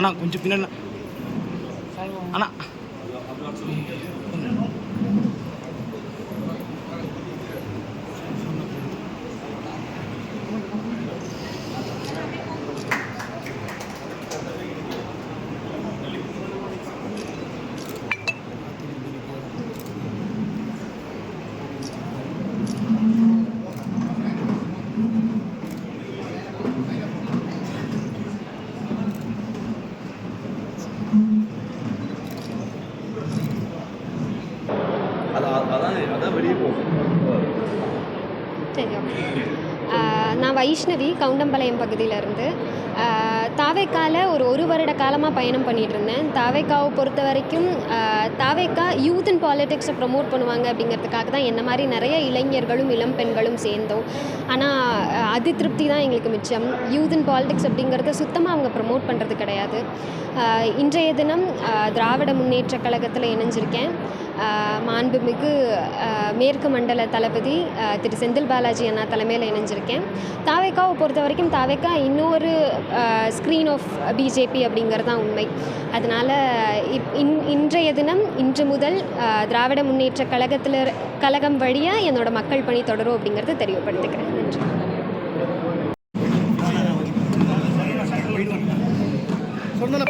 அண்ணா கொஞ்சம் பின்னாடி அண்ணா அதான் அதான் வெளியே போகும். நான் வைஷ்ணவி கவுண்டம்பாளையம் பகுதியிலேருந்து. தாவேக்கால ஒரு ஒரு வருட காலமாக பயணம் பண்ணிகிட்டு இருந்தேன் தாவேக்காவை பொறுத்த வரைக்கும் தாவேக்கா யூத் அண்ட் பாலிடிக்ஸை ப்ரமோட் பண்ணுவாங்க அப்படிங்கிறதுக்காக தான் என்ன மாதிரி நிறைய இளைஞர்களும் இளம் பெண்களும் சேர்ந்தோம். ஆனால் அது திருப்தி தான் எங்களுக்கு மிச்சம். யூத் அண்ட் பாலிடிக்ஸ் அப்படிங்கிறத சுத்தமாக அவங்க ப்ரமோட் பண்ணுறது கிடையாது. இன்றைய தினம் திராவிட முன்னேற்ற கழகத்தில் இணைஞ்சிருக்கேன். மாண்புமிகு மேற்கு மண்டல தளபதி திரு செந்தில் பாலாஜி அண்ணா தலைமையில் இணைஞ்சிருக்கேன். தாவேக்காவை பொறுத்த வரைக்கும் தாவேக்கா இன்னொரு ஸ்க்ரீன் ஆஃப் பிஜேபி அப்படிங்கிறது தான் உண்மை. அதனால் இப் இன் இன்றைய தினம் இன்று முதல் திராவிட முன்னேற்ற கழகத்தில் கழகம் வழியாக என்னோடய மக்கள் பணி தொடரும் அப்படிங்கிறத தெரியப்படுத்துக்கிறேன். நன்றி. சொன்ன